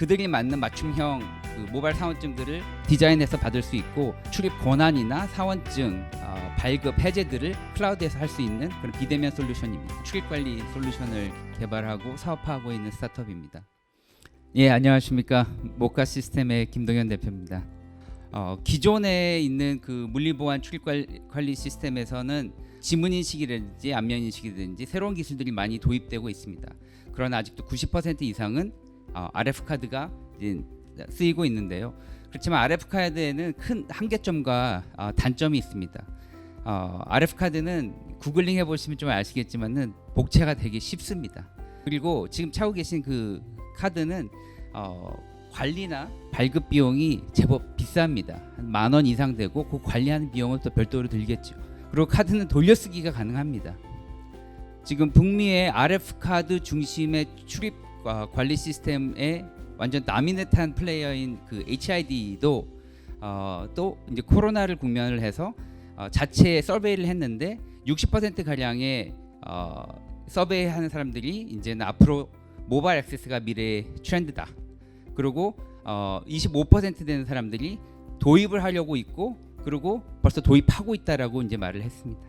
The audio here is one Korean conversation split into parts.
그들이 맞는 맞춤형 그 모바일 사원증들을 디자인해서 받을 수 있고 출입 권한이나 사원증 어, 발급 해제들을 클라우드에서 할 수 있는 그런 비대면 솔루션입니다. 출입 관리 솔루션을 개발하고 사업화하고 있는 스타트업입니다. 예, 안녕하십니까. 모카 시스템의 김동현 대표입니다. 어, 기존에 있는 그 물리보안 출입 관- 관리 시스템에서는 지문 인식이라든지 안면 인식이라든지 새로운 기술들이 많이 도입되고 있습니다. 그러나 아직도 90% 이상은 어, RF 카드가 쓰이고 있는데요. 그렇지만 RF 카드에는 큰 한계점과 어, 단점이 있습니다. 어, RF 카드는 구글링 해보시면 좀 아시겠지만은 복제가 되게 쉽습니다. 그리고 지금 차고 계신 그 카드는 어, 관리나 발급 비용이 제법 비쌉니다. 한 만 원 이상 되고 그 관리하는 비용은 또 별도로 들겠죠. 그리고 카드는 돌려쓰기가 가능합니다. 지금 북미의 RF 카드 중심의 출입 어, 관리 시스템에 완전 나미네트한 플레이어인 그 HID도 어, 또 이제 코로나를 국면을 해서 어, 자체 서베이를 했는데 60% 가량의 어, 서베이하는 사람들이 이제는 앞으로 모바일 액세스가 미래의 트렌드다. 그리고 어, 25% 되는 사람들이 도입을 하려고 있고 그리고 벌써 도입하고 있다라고 이제 말을 했습니다.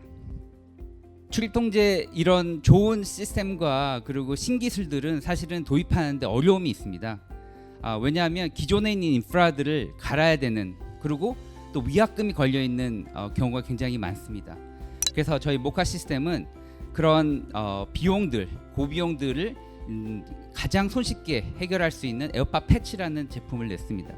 출입 통제 이런 좋은 시스템과 그리고 신기술들은 사실은 도입하는데 어려움이 있습니다. 아, 왜냐하면 기존에 있는 인프라들을 갈아야 되는 그리고 또 위약금이 걸려 있는 어, 경우가 굉장히 많습니다. 그래서 저희 모카 시스템은 그런 어, 비용들 고비용들을 음, 가장 손쉽게 해결할 수 있는 에어팟 패치라는 제품을 냈습니다.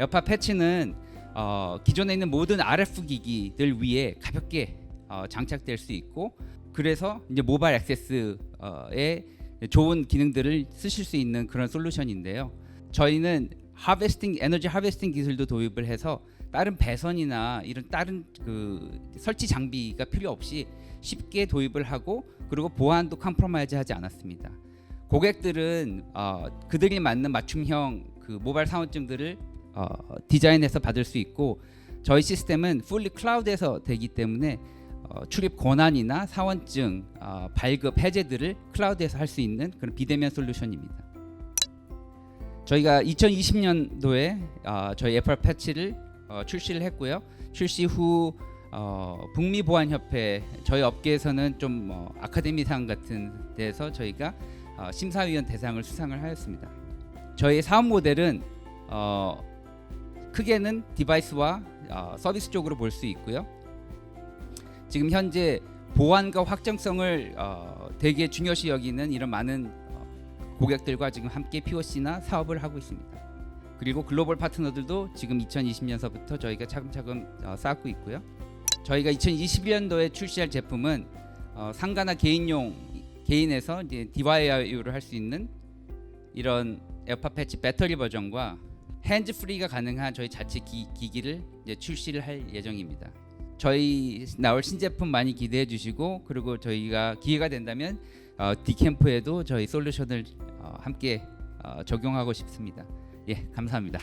에어팟 패치는 어, 기존에 있는 모든 RF 기기들 위에 가볍게 어, 장착될 수 있고 그래서 이제 모바일 액세스에 좋은 기능들을 쓰실 수 있는 그런 솔루션인데요. 저희는 하베스팅 에너지 하베스팅 기술도 도입을 해서 다른 배선이나 이런 다른 그 설치 장비가 필요 없이 쉽게 도입을 하고 그리고 보안도 컴프로마이즈 하지 않았습니다. 고객들은 어, 그들이 맞는 맞춤형 그 모바일 사원증들을 어, 디자인해서 받을 수 있고 저희 시스템은 풀리 클라우드에서 되기 때문에 어, 출입 권한이나 사원증 어, 발급 해제들을 클라우드에서 할 수 있는 그런 비대면 솔루션입니다. 저희가 2020년도에 어, 저희 애플 패치를 어, 출시를 했고요. 출시 후 어, 북미 보안 협회 저희 업계에서는 좀 뭐, 아카데미상 같은 데서 저희가 어, 심사위원 대상을 수상을 하였습니다. 저희 사업 모델은 어, 크게는 디바이스와 어, 서비스 쪽으로 볼 수 있고요. 지금 현재 보안과 확정성을 어, 되게 중요시 여기는 이런 많은 어, 고객들과 지금 함께 POC나 사업을 하고 있습니다. 그리고 글로벌 파트너들도 지금 2020년서부터 저희가 차근차근 어, 쌓고 있고요. 저희가 2021년도에 출시할 제품은 어, 상가나 개인용 개인에서 이제 DIY를 할 수 있는 이런 에어팟 패치 배터리 버전과 핸즈 프리가 가능한 저희 자체 기, 기기를 이제 출시를 할 예정입니다. 저희 나올 신제품 많이 기대해 주시고 그리고 저희가 기회가 된다면 어, 디캠프에도 저희 솔루션을 어, 함께 어, 적용하고 싶습니다. 예, 감사합니다.